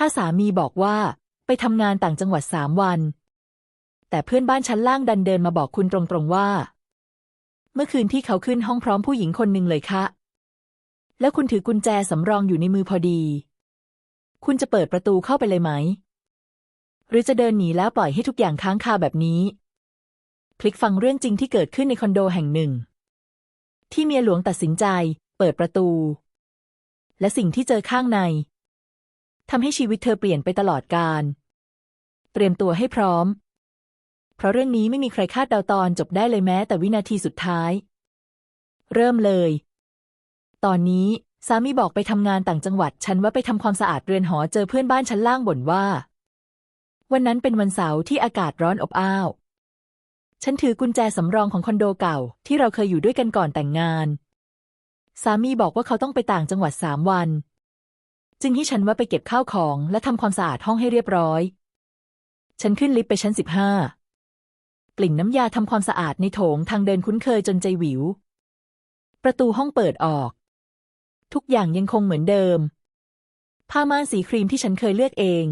ถ้าสามีบอกว่าไปทำงานต่างจังหวัดสามวัน แต่เพื่อนบ้านชั้นล่างดันเดินมาบอกคุณตรงๆว่า เมื่อคืนที่เขาขึ้นห้องพร้อมผู้หญิงคนหนึ่งเลยคะแล้วคุณถือกุญแจสำรองอยู่ในมือพอดี คุณจะเปิดประตูเข้าไปเลยไหม หรือจะเดินหนีแล้วปล่อยให้ทุกอย่างค้างคาแบบนี้พลิกฟังเรื่องจริงที่เกิดขึ้นในคอนโดแห่งหนึ่ง ที่เมียหลวงตัดสินใจ เปิดประตู และสิ่งที่เจอข้างใน ทำให้ชีวิตเธอเปลี่ยนไปตลอดกาลเตรียมตัวให้พร้อม เพราะเรื่องนี้ไม่มีใครคาดเดาตอนจบได้เลยแม้แต่วินาทีสุดท้าย เริ่มเลย ตอนนี้สามีบอกไปทำงานต่างจังหวัด ฉันว่าไปทำความสะอาดเรือนหอเจอเพื่อนบ้านชั้นล่างบ่นว่า วันนั้นเป็นวันเสาร์ที่อากาศร้อนอบอ้าว ฉันถือกุญแจสำรองของคอนโดเก่า ที่เราเคยอยู่ด้วยกันก่อนแต่งงาน สามีบอกว่าเขาต้องไปต่างจังหวัดสามวัน จึงให้ฉันว่าไปเก็บข้าวของและทำความสะอาดห้องให้เรียบร้อย ฉันขึ้นลิฟต์ไปชั้นสิบห้ากลิ่นน้ำยาทำความสะอาดในโถงทางเดินคุ้นเคยจนใจหวิว ประตูห้องเปิดออก ทุกอย่างยังคงเหมือนเดิม ผ้าม่านสีครีมที่ฉันเคยเลือกเอง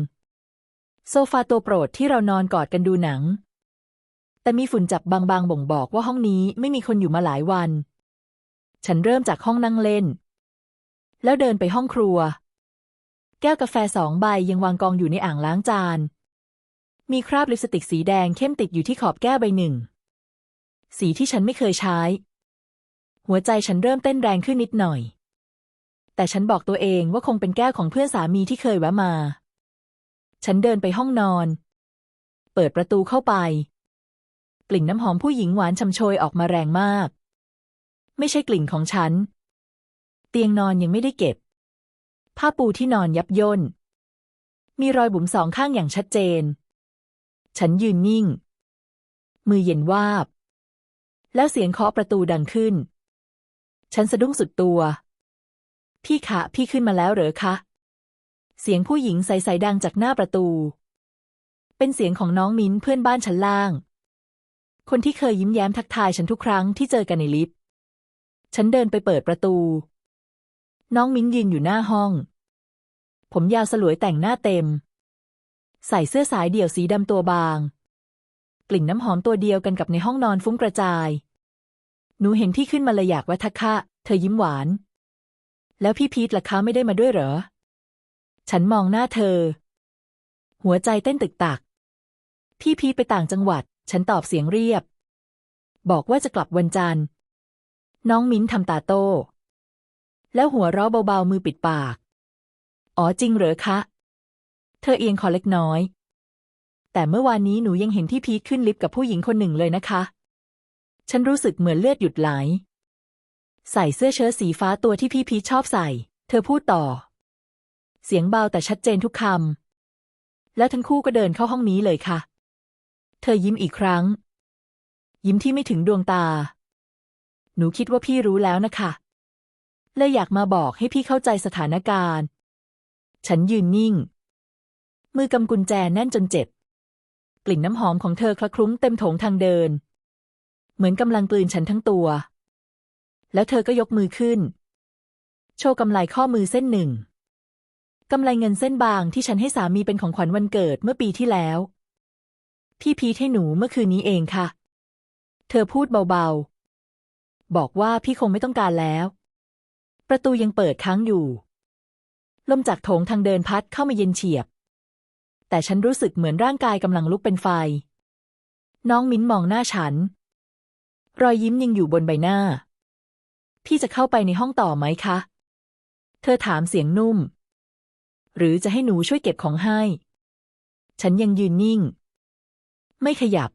โซฟาตัวโปรดที่เรานอนกอดกันดูหนัง แต่มีฝุ่นจับบางๆบ่งบอกว่าห้องนี้ไม่มีคนอยู่มาหลายวัน ฉันเริ่มจากห้องนั่งเล่น แล้วเดินไปห้องครัว ก้วกาแฟสองใบยังวางกองอยู่ในอ่างล้างจาน มีคราบลิปสติกสีแดงเข้มติดอยู่ที่ขอบแก้วใบหนึ่ง สีที่ฉันไม่เคยใช้ หัวใจฉันเริ่มเต้นแรงขึ้นนิดหน่อย แต่ฉันบอกตัวเองว่าคงเป็นแก้วของเพื่อนสามีที่เคยแวะมา ฉันเดินไปห้องนอน เปิดประตูเข้าไป กลิ่นน้ำหอมผู้หญิงหวานชำโชยออกมาแรงมาก ไม่ใช่กลิ่นของฉัน เตียงนอนยังไม่ได้เก็บ ผ้าปูที่นอนยับย่น มีรอยบุ๋มสองข้างอย่างชัดเจน ฉันยืนนิ่ง มือเย็นวาบ แล้วเสียงเคาะประตูดังขึ้น ฉันสะดุ้งสุดตัว พี่คะ พี่ขึ้นมาแล้วเหรอคะ เสียงผู้หญิงใสๆดังจากหน้าประตู เป็นเสียงของน้องมิ้นเพื่อนบ้านชั้นล่าง คนที่เคยยิ้มแย้มทักทายฉันทุกครั้งที่เจอกันในลิฟต์ ฉันเดินไปเปิดประตู น้องมิ้นยืนอยู่หน้าห้อง ผมยาวสลวยแต่งหน้าเต็ม ใส่เสื้อสายเดี่ยวสีดำตัวบาง กลิ่นน้ำหอมตัวเดียวกันกับในห้องนอนฟุ้งกระจาย หนูเห็นพี่ขึ้นมาเลยอยากว่าทักคะเธอยิ้มหวาน แล้วพี่พีทล่ะคะไม่ได้มาด้วยเหรอ ฉันมองหน้าเธอ หัวใจเต้นตึกตัก พี่พีทไปต่างจังหวัด ฉันตอบเสียงเรียบ บอกว่าจะกลับวันจันทร์ น้องมิ้นทำตาโต แล้วหัวเราะเบาๆ มือปิดปาก อ๋อจริงเหรอคะ เธอเอียงคอเล็กน้อย แต่เมื่อวานนี้หนูยังเห็นที่พีทขึ้นลิฟต์กับผู้หญิงคนหนึ่งเลยนะคะ ฉันรู้สึกเหมือนเลือดหยุดไหล ใส่เสื้อเชิ้ตสีฟ้าตัวที่พี่พีทชอบใส่ เธอพูดต่อ เสียงเบาแต่ชัดเจนทุกคำ แล้วทั้งคู่ก็เดินเข้าห้องนี้เลยค่ะ เธอยิ้มอีกครั้ง ยิ้มที่ไม่ถึงดวงตา หนูคิดว่าพี่รู้แล้วนะคะ เลยอยากมาบอกให้พี่เข้าใจสถานการณ์ ฉันยืนนิ่ง มือกำกุญแจแน่นจนเจ็บ กลิ่นน้ำหอมของเธอคละคลุ้งเต็มโถงทางเดิน เหมือนกำลังกลืนฉันทั้งตัว แล้วเธอก็ยกมือขึ้น โชว์กำไลข้อมือเส้นหนึ่งกำไลเงินเส้นบางที่ฉันให้สามีเป็นของขวัญวันเกิดเมื่อปีที่แล้ว พี่พีทให้หนูเมื่อคืนนี้เองค่ะ เธอพูดเบาๆ บอกว่าพี่คงไม่ต้องการแล้ว ประตูยังเปิดค้างอยู่ ลมจากโถงทางเดินพัดเข้ามาเย็นเฉียบ แต่ฉันรู้สึกเหมือนร่างกายกำลังลุกเป็นไฟ น้องมิ้นมองหน้าฉัน รอยยิ้มยังอยู่บนใบหน้า พี่จะเข้าไปในห้องต่อไหมคะ เธอถามเสียงนุ่ม หรือจะให้หนูช่วยเก็บของให้ ฉันยังยืนนิ่ง ไม่ขยับ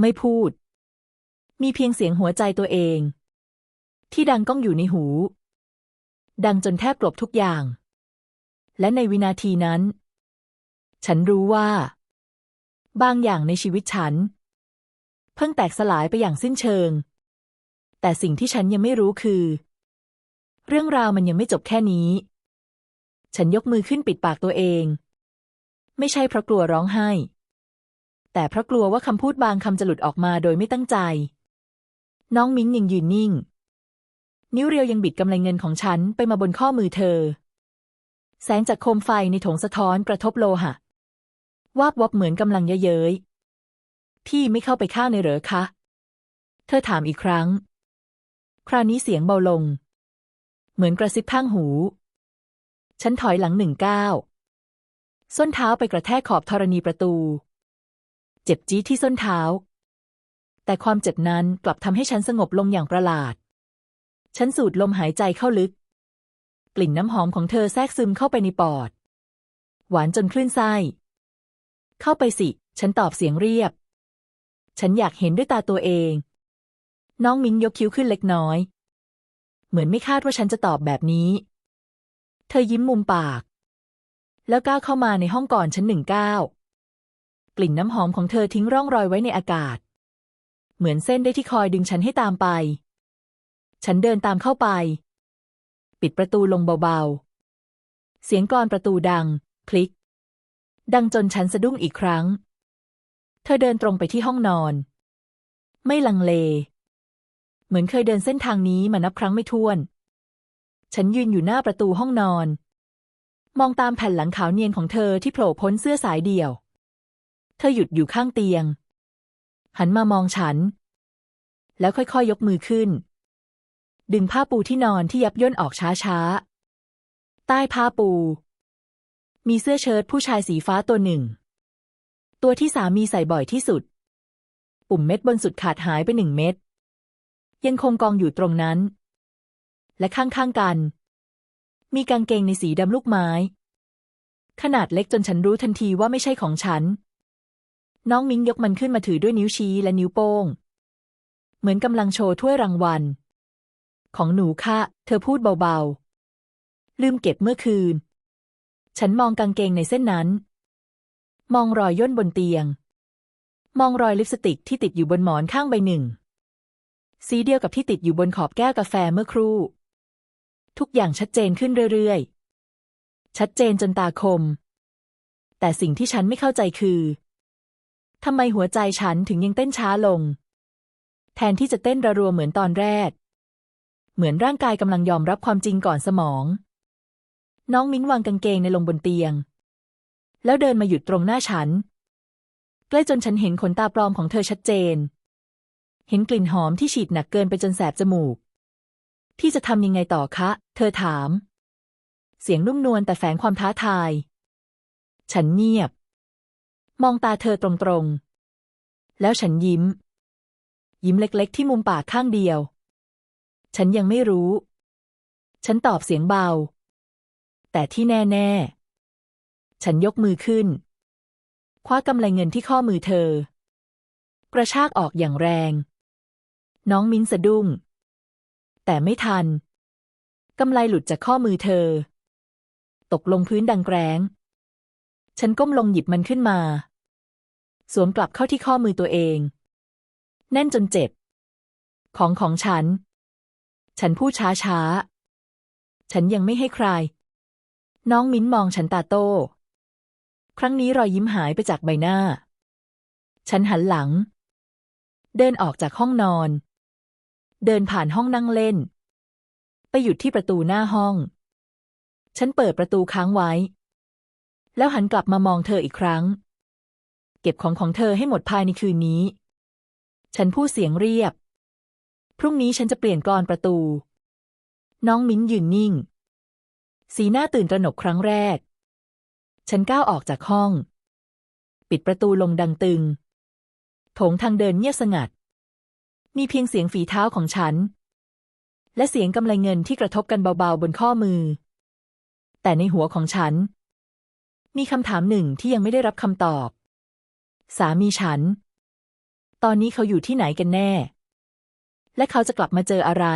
ไม่พูด มีเพียงเสียงหัวใจตัวเอง ที่ดังก้องอยู่ในหู ดังจนแทบกลบทุกอย่าง และในวินาทีนั้น ฉันรู้ว่า บางอย่างในชีวิตฉัน เพิ่งแตกสลายไปอย่างสิ้นเชิง แต่สิ่งที่ฉันยังไม่รู้คือ เรื่องราวมันยังไม่จบแค่นี้ ฉันยกมือขึ้นปิดปากตัวเอง ไม่ใช่เพราะกลัวร้องไห้ แต่เพราะกลัวว่าคำพูดบางคำจะหลุดออกมาโดยไม่ตั้งใจ น้องมิ้งยังยืนนิ่ง นิ้วเรียวยังบิดกำไลเงินของฉันไปมาบนข้อมือเธอ แสงจากโคมไฟในถงสะท้อนกระทบโลหะ วาบวับเหมือนกำลังเยเย้ยพี่ไม่เข้าไปข้างในเหรอคะ เธอถามอีกครั้ง คราวนี้เสียงเบาลง เหมือนกระซิบข้างหู ฉันถอยหลังหนึ่งก้าวส้นเท้าไปกระแทกขอบธรณีประตู เจ็บจี๊ดที่ส้นเท้า แต่ความเจ็บนั้นกลับทำให้ฉันสงบลงอย่างประหลาด ฉันสูดลมหายใจเข้าลึก กลิ่นน้ำหอมของเธอแทรกซึมเข้าไปในปอด หวานจนคลื่นไส้ เข้าไปสิ ฉันตอบเสียงเรียบ ฉันอยากเห็นด้วยตาตัวเอง น้องมิงยกคิ้วขึ้นเล็กน้อย เหมือนไม่คาดว่าฉันจะตอบแบบนี้ เธอยิ้มมุมปาก แล้วก้าวเข้ามาในห้องก่อนฉันหนึ่งก้าวกลิ่นน้ำหอมของเธอทิ้งร่องรอยไว้ในอากาศ เหมือนเส้นได้ที่คอยดึงฉันให้ตามไป ฉันเดินตามเข้าไป ปิดประตูลงเบาๆ เสียงกลอนประตูดัง คลิก ดังจนฉันสะดุ้งอีกครั้ง เธอเดินตรงไปที่ห้องนอน ไม่ลังเล เหมือนเคยเดินเส้นทางนี้มานับครั้งไม่ถ้วน ฉันยืนอยู่หน้าประตูห้องนอน มองตามแผ่นหลังขาวเนียนของเธอที่โผล่พ้นเสื้อสายเดี่ยว เธอหยุดอยู่ข้างเตียง หันมามองฉัน แล้วค่อยๆยยกมือขึ้น ดึงผ้าปูที่นอนที่ยับย่นออกช้าๆ ใต้ผ้าปู มีเสื้อเชิ้ตผู้ชายสีฟ้าตัวหนึ่ง ตัวที่สามีใส่บ่อยที่สุด ปุ่มเม็ดบนสุดขาดหายไปหนึ่งเม็ด ยังคงกองอยู่ตรงนั้น และข้างๆกัน มีกางเกงในสีดำลูกไม้ ขนาดเล็กจนฉันรู้ทันทีว่าไม่ใช่ของฉัน น้องมิงยกมันขึ้นมาถือด้วยนิ้วชี้และนิ้วโป้ง เหมือนกำลังโชว์ถ้วยรางวัล ของหนูค่ะ เธอพูดเบาๆ ลืมเก็บเมื่อคืน ฉันมองกางเกงในเส้นนั้น มองรอยย่นบนเตียง มองรอยลิปสติกที่ติดอยู่บนหมอนข้างใบหนึ่ง สีเดียวกับที่ติดอยู่บนขอบแก้วกาแฟเมื่อครู่ ทุกอย่างชัดเจนขึ้นเรื่อยๆ ชัดเจนจนตาคม แต่สิ่งที่ฉันไม่เข้าใจคือทำไมหัวใจฉันถึงยังเต้นช้าลง แทนที่จะเต้นระรัวเหมือนตอนแรก เหมือนร่างกายกำลังยอมรับความจริงก่อนสมอง น้องมิ้งวางกางเกงในลงบนเตียง แล้วเดินมาหยุดตรงหน้าฉัน ใกล้จนฉันเห็นขนตาปลอมของเธอชัดเจน เห็นกลิ่นหอมที่ฉีดหนักเกินไปจนแสบจมูกที่จะทำยังไงต่อคะ เธอถาม เสียงนุ่มนวลแต่แฝงความท้าทาย ฉันเงียบ มองตาเธอตรงๆ แล้วฉันยิ้ม ยิ้มเล็กๆ ที่มุมปากข้างเดียว ฉันยังไม่รู้ ฉันตอบเสียงเบา แต่ที่แน่ ๆ ฉันยกมือขึ้น คว้ากำไลเงินที่ข้อมือเธอ กระชากออกอย่างแรง น้องมิ้นสะดุ้ง แต่ไม่ทัน กำไลหลุดจากข้อมือเธอ ตกลงพื้นดังแกร้ง ฉันก้มลงหยิบมันขึ้นมา สวมกลับเข้าที่ข้อมือตัวเอง แน่นจนเจ็บ ของของฉัน ฉันพูดช้าช้า ฉันยังไม่ให้ใคร น้องมิ้นมองฉันตาโต้ครั้งนี้รอยยิ้มหายไปจากใบหน้า ฉันหันหลัง เดินออกจากห้องนอน เดินผ่านห้องนั่งเล่น ไปหยุดที่ประตูหน้าห้อง ฉันเปิดประตูค้างไว้ แล้วหันกลับมามองเธออีกครั้ง เก็บของของเธอให้หมดภายในคืนนี้ ฉันพูดเสียงเรียบ พรุ่งนี้ฉันจะเปลี่ยนกรอนประตู น้องมิ้นยืนนิ่ง สีหน้าตื่นตระหนกครั้งแรก ฉันก้าวออกจากห้อง ปิดประตูลงดังตึง โถงทางเดินเงียบสงัด มีเพียงเสียงฝีเท้าของฉัน และเสียงกำไลเงินที่กระทบกันเบาๆบนข้อมือ แต่ในหัวของฉัน มีคำถามหนึ่งที่ยังไม่ได้รับคำตอบ สามีฉัน ตอนนี้เขาอยู่ที่ไหนกันแน่ และเขาจะกลับมาเจออะไร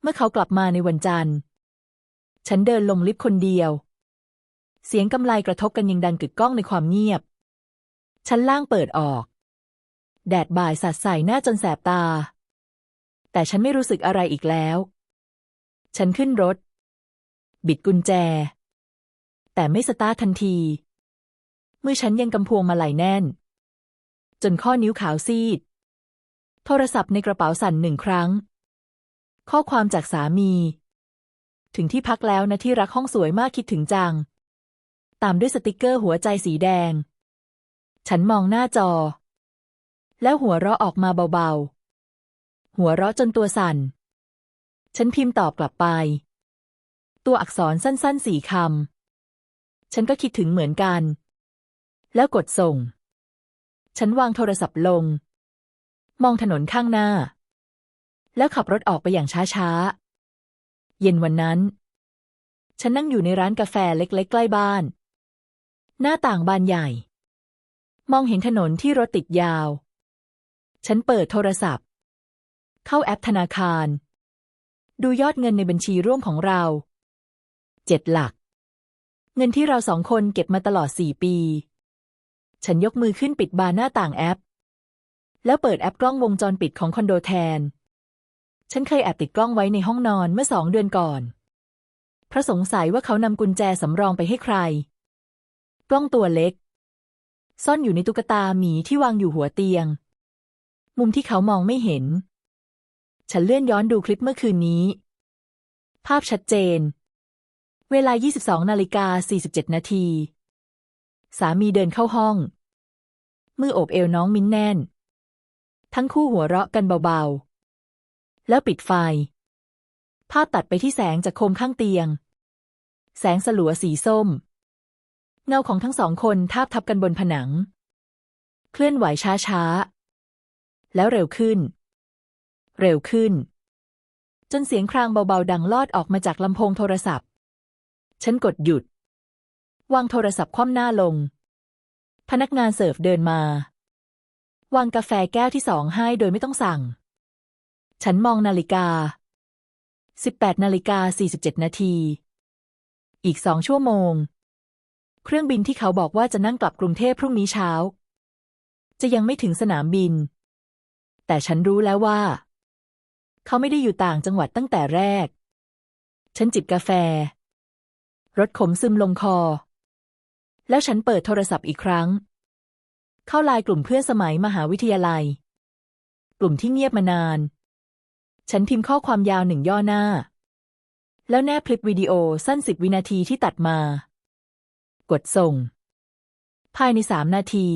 เมื่อเขากลับมาในวันจันทร์ ฉันเดินลงลิฟต์คนเดียว เสียงกำไลกระทบกันยังดังกึกก้องในความเงียบ ชั้นล่างเปิดออก แดดบ่ายสาดใส่หน้าจนแสบตา แต่ฉันไม่รู้สึกอะไรอีกแล้ว ฉันขึ้นรถ บิดกุญแจ แต่ไม่สตาร์ททันทีมือฉันยังกำพวงมาไหลแน่น จนข้อนิ้วขาวซีด โทรศัพท์ในกระเป๋าสั่นหนึ่งครั้ง ข้อความจากสามี ถึงที่พักแล้วนะที่รักห้องสวยมากคิดถึงจัง ตามด้วยสติกเกอร์หัวใจสีแดง ฉันมองหน้าจอ แล้วหัวเราะออกมาเบาๆ หัวเราะจนตัวสั่น ฉันพิมพ์ตอบกลับไป ตัวอักษรสั้นๆสี่คำ ฉันก็คิดถึงเหมือนกัน แล้วกดส่ง ฉันวางโทรศัพท์ลง มองถนนข้างหน้า แล้วขับรถออกไปอย่างช้าๆ เย็นวันนั้น ฉันนั่งอยู่ในร้านกาแฟเล็กๆ ใกล้บ้าน หน้าต่างบานใหญ่ มองเห็นถนนที่รถติดยาว ฉันเปิดโทรศัพท์ เข้าแอปธนาคาร ดูยอดเงินในบัญชีร่วมของเราเจ็ดหลัก เงินที่เราสองคนเก็บมาตลอดสี่ปี ฉันยกมือขึ้นปิดบานหน้าต่างแอป แล้วเปิดแอปกล้องวงจรปิดของคอนโดแทน ฉันเคยแอบติดกล้องไว้ในห้องนอนเมื่อสองเดือนก่อน เพราะสงสัยว่าเขานำกุญแจสำรองไปให้ใคร กล้องตัวเล็ก ซ่อนอยู่ในตุ๊กตาหมีที่วางอยู่หัวเตียง มุมที่เขามองไม่เห็น ฉันเลื่อนย้อนดูคลิปเมื่อคืนนี้ ภาพชัดเจน เวลา 22นาฬิกา47 นาที สามีเดินเข้าห้อง มือโอบเอวน้องมิ้นแน่น ทั้งคู่หัวเราะกันเบาๆ แล้วปิดไฟ ภาพตัดไปที่แสงจากโคมข้างเตียง แสงสลัวสีส้ม เงาของทั้งสองคนทาบทับกันบนผนัง เคลื่อนไหวช้าๆ แล้วเร็วขึ้น เร็วขึ้น จนเสียงครางเบาๆ ดังลอดออกมาจากลำโพงโทรศัพท์ ฉันกดหยุด วางโทรศัพท์คว่ำหน้าลง พนักงานเสิร์ฟเดินมา วางกาแฟแก้วที่สองให้โดยไม่ต้องสั่ง ฉันมองนาฬิกา 18นาฬิกา47 นาที อีกสองชั่วโมง เครื่องบินที่เขาบอกว่าจะนั่งกลับกรุงเทพพรุ่งนี้เช้า จะยังไม่ถึงสนามบิน แต่ฉันรู้แล้วว่า เขาไม่ได้อยู่ต่างจังหวัดตั้งแต่แรก ฉันจิบกาแฟ รสขมซึมลงคอ แล้วฉันเปิดโทรศัพท์อีกครั้ง เข้าไลน์กลุ่มเพื่อนสมัยมหาวิทยาลัย กลุ่มที่เงียบมานาน ฉันพิมพ์ข้อความยาวหนึ่งย่อหน้า แล้วแนบคลิปวิดีโอสั้นสิบวินาทีที่ตัดมา กดส่ง ภายในสามนาที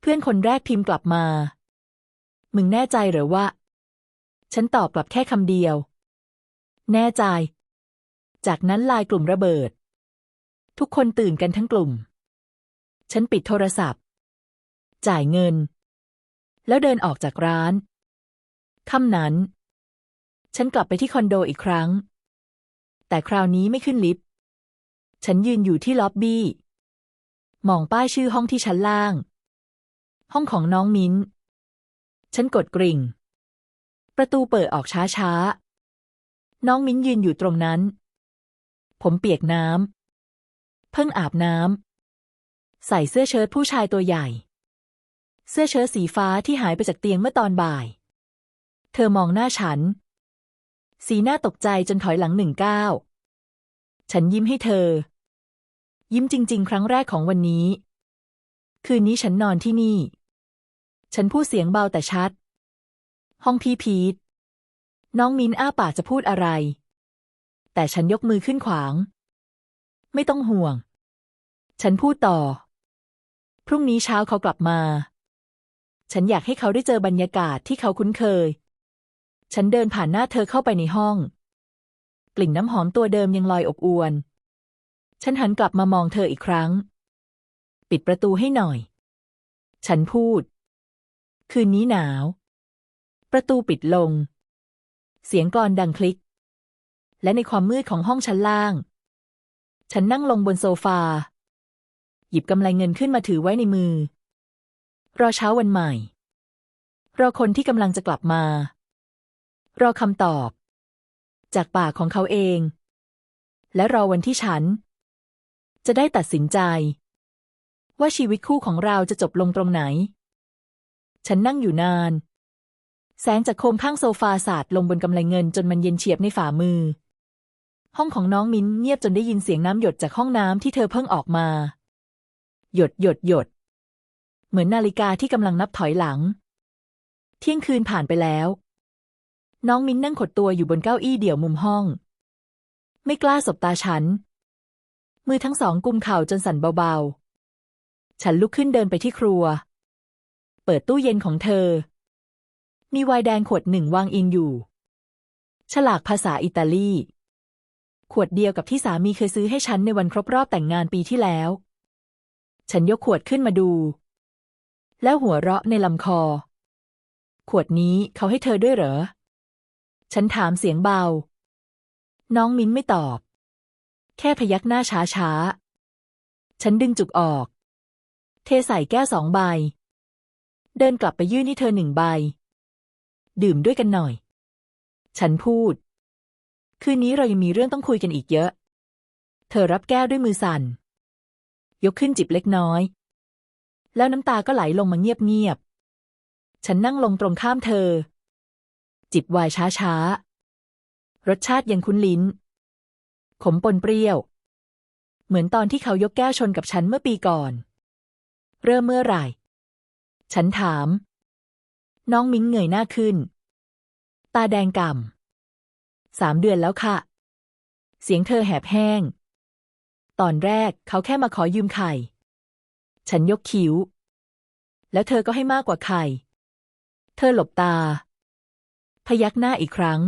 เพื่อนคนแรกพิมพ์กลับมา มึงแน่ใจหรือว่า ฉันตอบกลับแค่คำเดียว แน่ใจ จากนั้นไลน์กลุ่มระเบิด ทุกคนตื่นกันทั้งกลุ่มฉันปิดโทรศัพท์ จ่ายเงิน แล้วเดินออกจากร้านค่ำนั้น ฉันกลับไปที่คอนโดอีกครั้ง แต่คราวนี้ไม่ขึ้นลิฟต์ ฉันยืนอยู่ที่ล็อบบี้ มองป้ายชื่อห้องที่ชั้นล่าง ห้องของน้องมิ้น ฉันกดกริ่ง ประตูเปิดออกช้าๆ น้องมิ้นยืนอยู่ตรงนั้น ผมเปียกน้ำ เพิ่งอาบน้ำ ใส่เสื้อเชิ้ตผู้ชายตัวใหญ่ เสื้อเชิ้ตสีฟ้าที่หายไปจากเตียงเมื่อตอนบ่าย เธอมองหน้าฉัน สีหน้าตกใจจนถอยหลังหนึ่งก้าวฉันยิ้มให้เธอ ยิ้มจริง ๆ ครั้งแรกของวันนี้ คืนนี้ฉันนอนที่นี่ ฉันพูดเสียงเบาแต่ชัด ห้องพี่พีทน้องมินอ้าปากจะพูดอะไร แต่ฉันยกมือขึ้นขวาง ไม่ต้องห่วง ฉันพูดต่อ พรุ่งนี้เช้าเขากลับมา ฉันอยากให้เขาได้เจอบรรยากาศที่เขาคุ้นเคย ฉันเดินผ่านหน้าเธอเข้าไปในห้อง กลิ่นน้ำหอมตัวเดิมยังลอยอบอวน ฉันหันกลับมามองเธออีกครั้ง ปิดประตูให้หน่อย ฉันพูด คืนนี้หนาว ประตูปิดลง เสียงกลอนดังคลิก และในความมืดของห้องชั้นล่าง ฉันนั่งลงบนโซฟา หยิบกำไลเงินขึ้นมาถือไว้ในมือ รอเช้าวันใหม่ รอคนที่กำลังจะกลับมา รอคำตอบ จากปากของเขาเอง และรอวันที่ฉัน จะได้ตัดสินใจ ว่าชีวิตคู่ของเราจะจบลงตรงไหน ฉันนั่งอยู่นาน แสงจากโคมข้างโซฟาสาดลงบนกำไลเงินจนมันเย็นเฉียบในฝ่ามือ ห้องของน้องมิ้นเงียบจนได้ยินเสียงน้ำหยดจากห้องน้ำที่เธอเพิ่งออกมา หยดหยดหยด เหมือนนาฬิกาที่กำลังนับถอยหลัง เที่ยงคืนผ่านไปแล้ว น้องมิ้นนั่งขดตัวอยู่บนเก้าอี้เดี่ยวมุมห้อง ไม่กล้าสบตาฉัน มือทั้งสองกุมเข่าจนสั่นเบาๆ ฉันลุกขึ้นเดินไปที่ครัว เปิดตู้เย็นของเธอ มีไวน์แดงขวดหนึ่งวางอิงอยู่ ฉลากภาษาอิตาลี ขวดเดียวกับที่สามีเคยซื้อให้ฉันในวันครบรอบแต่งงานปีที่แล้ว ฉันยกขวดขึ้นมาดู แล้วหัวเราะในลำคอ ขวดนี้เขาให้เธอด้วยเหรอ ฉันถามเสียงเบา น้องมิ้นไม่ตอบ แค่พยักหน้าช้าๆ ฉันดึงจุกออก เทใส่แก้วสองใบ เดินกลับไปยื่นให้เธอหนึ่งใบ ดื่มด้วยกันหน่อย ฉันพูด คืนนี้เรายังมีเรื่องต้องคุยกันอีกเยอะ เธอรับแก้วด้วยมือสั่น ยกขึ้นจิบเล็กน้อย แล้วน้ำตาก็ไหลลงมาเงียบๆ ฉันนั่งลงตรงข้ามเธอ จิบไวน์ช้าๆ รสชาติยังคุ้นลิ้น ขมปนเปรี้ยว เหมือนตอนที่เขายกแก้วชนกับฉันเมื่อปีก่อน เริ่มเมื่อไหร่ ฉันถาม น้องมิ้งเงยหน้าขึ้น ตาแดงก่ำสามเดือนแล้วค่ะ เสียงเธอแหบแห้ง ตอนแรกเขาแค่มาขอยืมไข่ ฉันยกคิ้ว แล้วเธอก็ให้มากกว่าไข่เธอหลบตา พยักหน้าอีกครั้ง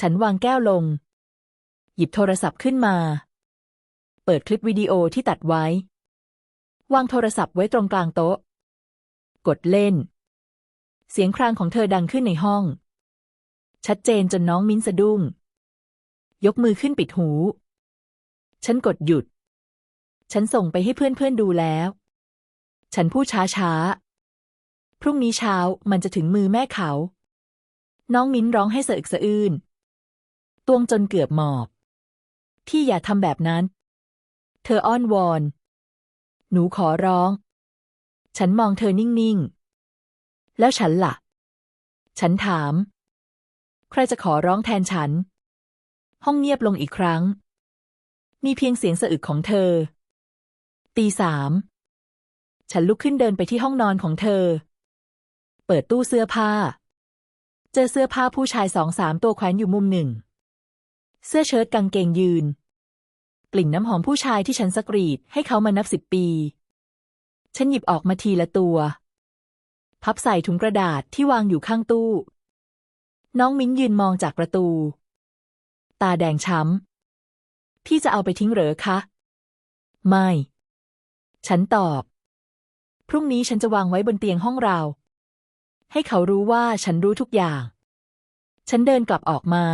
ฉันวางแก้วลง หยิบโทรศัพท์ขึ้นมา เปิดคลิปวิดีโอที่ตัดไว้ วางโทรศัพท์ไว้ตรงกลางโต๊ะ กดเล่น เสียงครางของเธอดังขึ้นในห้อง ชัดเจนจนน้องมิ้นสะดุ้ง ยกมือขึ้นปิดหู ฉันกดหยุด ฉันส่งไปให้เพื่อนๆดูแล้ว ฉันพูดช้าๆ พรุ่งนี้เช้ามันจะถึงมือแม่เขา น้องมิ้นร้องให้สะอึกสะอื้นตวงจนเกือบหมอบ พี่อย่าทำแบบนั้น เธออ้อนวอน หนูขอร้อง ฉันมองเธอนิ่งๆ แล้วฉันละ่ะ ฉันถาม ใครจะขอร้องแทนฉัน ห้องเงียบลงอีกครั้ง มีเพียงเสียงสะอึกของเธอ ตีสาม ฉันลุกขึ้นเดินไปที่ห้องนอนของเธอ เปิดตู้เสื้อผ้า เจอเสื้อผ้าผู้ชายสองสามตัวแขวนอยู่มุมหนึ่ง เสื้อเชิ้ตกางเกงยืน กลิ่นน้ำหอมผู้ชายที่ฉันสกรีดให้เขามานับสิบปี ฉันหยิบออกมาทีละตัว พับใส่ถุงกระดาษที่วางอยู่ข้างตู้ น้องมิ้นยืนมองจากประตู ตาแดงช้ำพี่จะเอาไปทิ้งเหรอคะ ไม่ ฉันตอบ พรุ่งนี้ฉันจะวางไว้บนเตียงห้องเรา ให้เขารู้ว่าฉันรู้ทุกอย่าง ฉันเดินกลับออกมา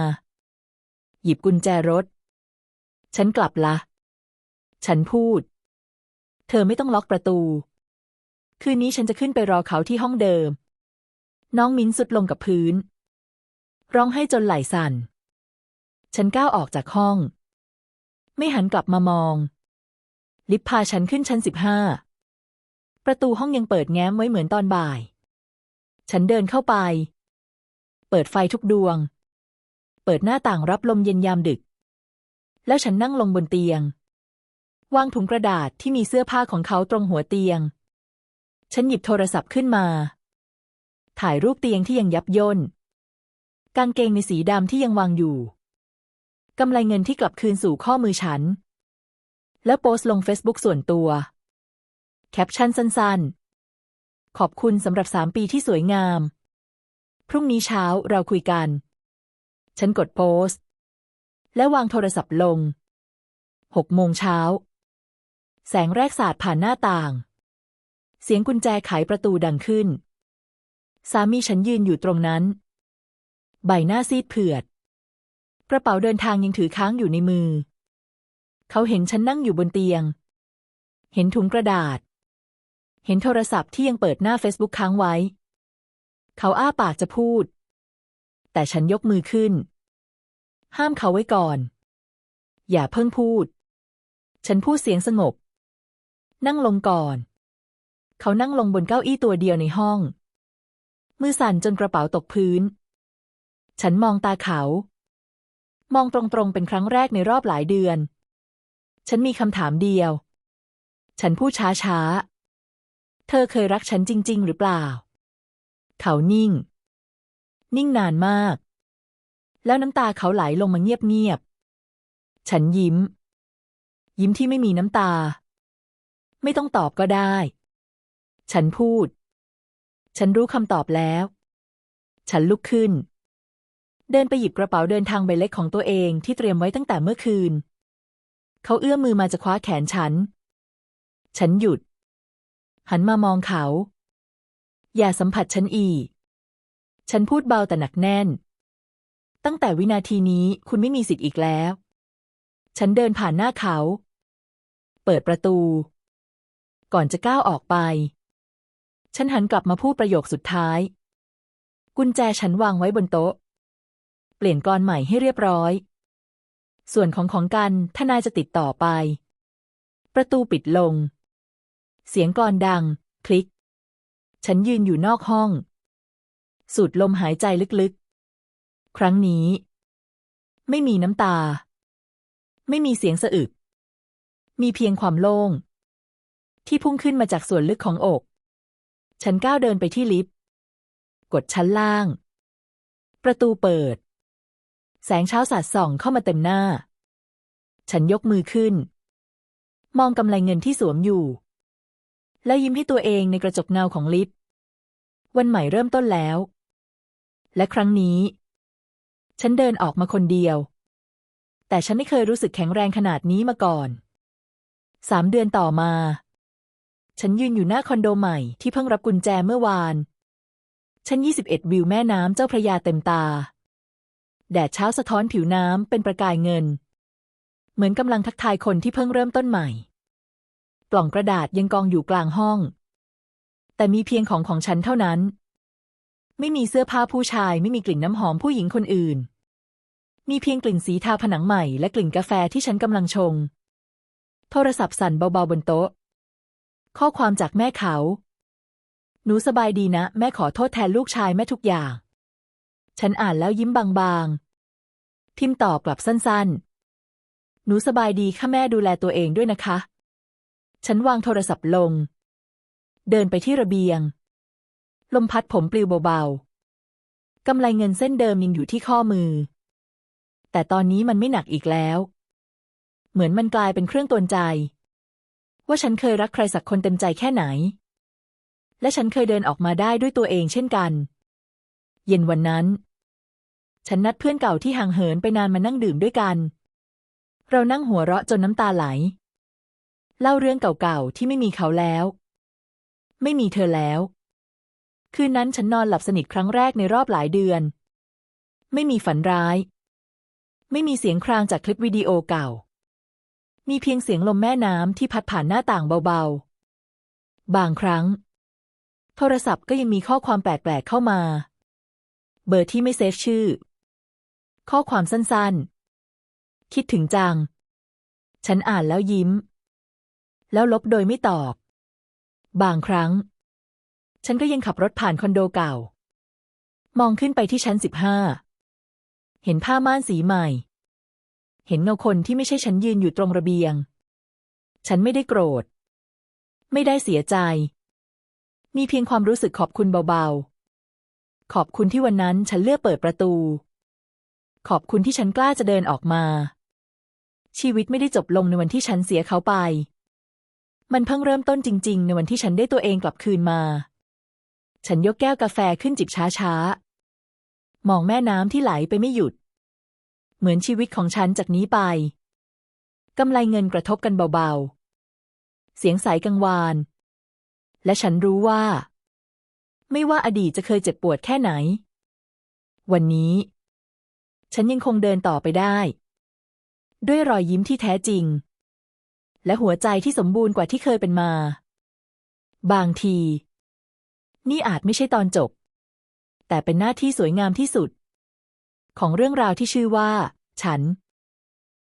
หยิบกุญแจรถ ฉันกลับละ ฉันพูด เธอไม่ต้องล็อกประตู คืนนี้ฉันจะขึ้นไปรอเขาที่ห้องเดิม น้องมิ้นสุดลงกับพื้น ร้องให้จนไหล่สั่น ฉันก้าวออกจากห้อง ไม่หันกลับมามอง ลิฟต์พาฉันขึ้นชั้นสิบห้า ประตูห้องยังเปิดแง้มไว้เหมือนตอนบ่าย ฉันเดินเข้าไป เปิดไฟทุกดวง เปิดหน้าต่างรับลมเย็นยามดึก แล้วฉันนั่งลงบนเตียง วางถุงกระดาษที่มีเสื้อผ้าของเขาตรงหัวเตียง ฉันหยิบโทรศัพท์ขึ้นมา ถ่ายรูปเตียงที่ยังยับย่น กางเกงในสีดำที่ยังวางอยู่กำไรเงินที่กลับคืนสู่ข้อมือฉัน แล้วโพสต์ลงเฟซบุ๊กส่วนตัว แคปชั่นสั้นๆ ขอบคุณสำหรับสามปีที่สวยงาม พรุ่งนี้เช้าเราคุยกัน ฉันกดโพสต์ และวางโทรศัพท์ลงหกโมงเช้า แสงแรกสาดผ่านหน้าต่าง เสียงกุญแจไขประตูดังขึ้น สามีฉันยืนอยู่ตรงนั้น ใบหน้าซีดเผือด กระเป๋าเดินทางยังถือค้างอยู่ในมือ เขาเห็นฉันนั่งอยู่บนเตียง เห็นถุงกระดาษ เห็นโทรศัพท์ที่ยังเปิดหน้าเฟซบุ๊กค้างไว้ เขาอ้าปากจะพูด แต่ฉันยกมือขึ้น ห้ามเขาไว้ก่อน อย่าเพิ่งพูด ฉันพูดเสียงสงบ นั่งลงก่อน เขานั่งลงบนเก้าอี้ตัวเดียวในห้อง มือสั่นจนกระเป๋าตกพื้น ฉันมองตาเขา มองตรงๆเป็นครั้งแรกในรอบหลายเดือน ฉันมีคำถามเดียว ฉันพูดช้าๆเธอเคยรักฉันจริง ๆ หรือเปล่า เขานิ่ง นิ่งนานมาก แล้วน้ำตาเขาไหลลงมาเงียบ ๆ ฉันยิ้ม ยิ้มที่ไม่มีน้ำตา ไม่ต้องตอบก็ได้ ฉันพูด ฉันรู้คำตอบแล้ว ฉันลุกขึ้น เดินไปหยิบกระเป๋าเดินทางใบเล็กของตัวเองที่เตรียมไว้ตั้งแต่เมื่อคืน เขาเอื้อมมือมาจะคว้าแขนฉัน ฉันหยุด หันมามองเขา อย่าสัมผัสฉันอีก ฉันพูดเบาแต่หนักแน่น ตั้งแต่วินาทีนี้คุณไม่มีสิทธิ์อีกแล้ว ฉันเดินผ่านหน้าเขา เปิดประตู ก่อนจะก้าวออกไป ฉันหันกลับมาพูดประโยคสุดท้าย กุญแจฉันวางไว้บนโต๊ะ เปลี่ยนกรใหม่ให้เรียบร้อย ส่วนของของกันทนายจะติดต่อไป ประตูปิดลง เสียงกรดัง คลิก ฉันยืนอยู่นอกห้อง สูดลมหายใจลึกๆ ครั้งนี้ ไม่มีน้ำตา ไม่มีเสียงสะอึก มีเพียงความโล่ง ที่พุ่งขึ้นมาจากส่วนลึกของอก ฉันก้าวเดินไปที่ลิฟต์ กดชั้นล่าง ประตูเปิด แสงเช้าสาดส่องเข้ามาเต็มหน้า ฉันยกมือขึ้น มองกำไลเงินที่สวมอยู่ แล้วยิ้มให้ตัวเองในกระจกเงาของลิฟต์วันใหม่เริ่มต้นแล้ว และครั้งนี้ ฉันเดินออกมาคนเดียว แต่ฉันไม่เคยรู้สึกแข็งแรงขนาดนี้มาก่อนสามเดือนต่อมา ฉันยืนอยู่หน้าคอนโดใหม่ที่เพิ่งรับกุญแจเมื่อวาน ชั้น 21 วิวแม่น้ำเจ้าพระยาเต็มตา แดดเช้าสะท้อนผิวน้ำเป็นประกายเงิน เหมือนกำลังทักทายคนที่เพิ่งเริ่มต้นใหม่กล่องกระดาษยังกองอยู่กลางห้อง แต่มีเพียงของของฉันเท่านั้น ไม่มีเสื้อผ้าผู้ชายไม่มีกลิ่นน้ำหอมผู้หญิงคนอื่น มีเพียงกลิ่นสีทาผนังใหม่และกลิ่นกาแฟที่ฉันกำลังชง โทรศัพท์สั่นเบาๆบนโต๊ะ ข้อความจากแม่เขา หนูสบายดีนะ แม่ขอโทษแทนลูกชายแม่ทุกอย่าง ฉันอ่านแล้วยิ้มบางๆ พิมพ์ตอบกลับสั้นๆ หนูสบายดีค่ะแม่ดูแลตัวเองด้วยนะคะ ฉันวางโทรศัพท์ลง เดินไปที่ระเบียง ลมพัดผมปลิวเบาๆ กำไลเงินเส้นเดิมยังอยู่ที่ข้อมือ แต่ตอนนี้มันไม่หนักอีกแล้ว เหมือนมันกลายเป็นเครื่องตวนใจ ว่าฉันเคยรักใครสักคนเต็มใจแค่ไหน และฉันเคยเดินออกมาได้ด้วยตัวเองเช่นกัน เย็นวันนั้น ฉันนัดเพื่อนเก่าที่ห่างเหินไปนานมานั่งดื่มด้วยกัน เรานั่งหัวเราะจนน้ำตาไหล เล่าเรื่องเก่าๆที่ไม่มีเขาแล้ว ไม่มีเธอแล้ว คืนนั้นฉันนอนหลับสนิทครั้งแรกในรอบหลายเดือน ไม่มีฝันร้าย ไม่มีเสียงครางจากคลิปวิดีโอเก่า มีเพียงเสียงลมแม่น้ำที่พัดผ่านหน้าต่างเบาๆ บางครั้ง โทรศัพท์ก็ยังมีข้อความแปลกๆเข้ามา เบอร์ที่ไม่เซฟชื่อ ข้อความสั้นๆ คิดถึงจัง ฉันอ่านแล้วยิ้ม แล้วลบโดยไม่ตอบ บางครั้ง ฉันก็ยังขับรถผ่านคอนโดเก่า มองขึ้นไปที่ชั้นสิบห้า เห็นผ้าม่านสีใหม่ เห็นเงาคนที่ไม่ใช่ฉันยืนอยู่ตรงระเบียง ฉันไม่ได้โกรธ ไม่ได้เสียใจ มีเพียงความรู้สึกขอบคุณเบาๆ ขอบคุณที่วันนั้นฉันเลือกเปิดประตู ขอบคุณที่ฉันกล้าจะเดินออกมา ชีวิตไม่ได้จบลงในวันที่ฉันเสียเขาไป มันเพิ่งเริ่มต้นจริง ๆ ในวันที่ฉันได้ตัวเองกลับคืนมา ฉันยกแก้วกาแฟขึ้นจิบช้าๆ มองแม่น้ำที่ไหลไปไม่หยุด เหมือนชีวิตของฉันจากนี้ไปกำไลเงินกระทบกันเบาๆ เสียงใสกังวาน และฉันรู้ว่า ไม่ว่าอดีตจะเคยเจ็บปวดแค่ไหน วันนี้ ฉันยังคงเดินต่อไปได้ ด้วยรอยยิ้มที่แท้จริง และหัวใจที่สมบูรณ์กว่าที่เคยเป็นมา บางที นี่อาจไม่ใช่ตอนจบ แต่เป็นหน้าที่สวยงามที่สุด ของเรื่องราวที่ชื่อว่า ฉัน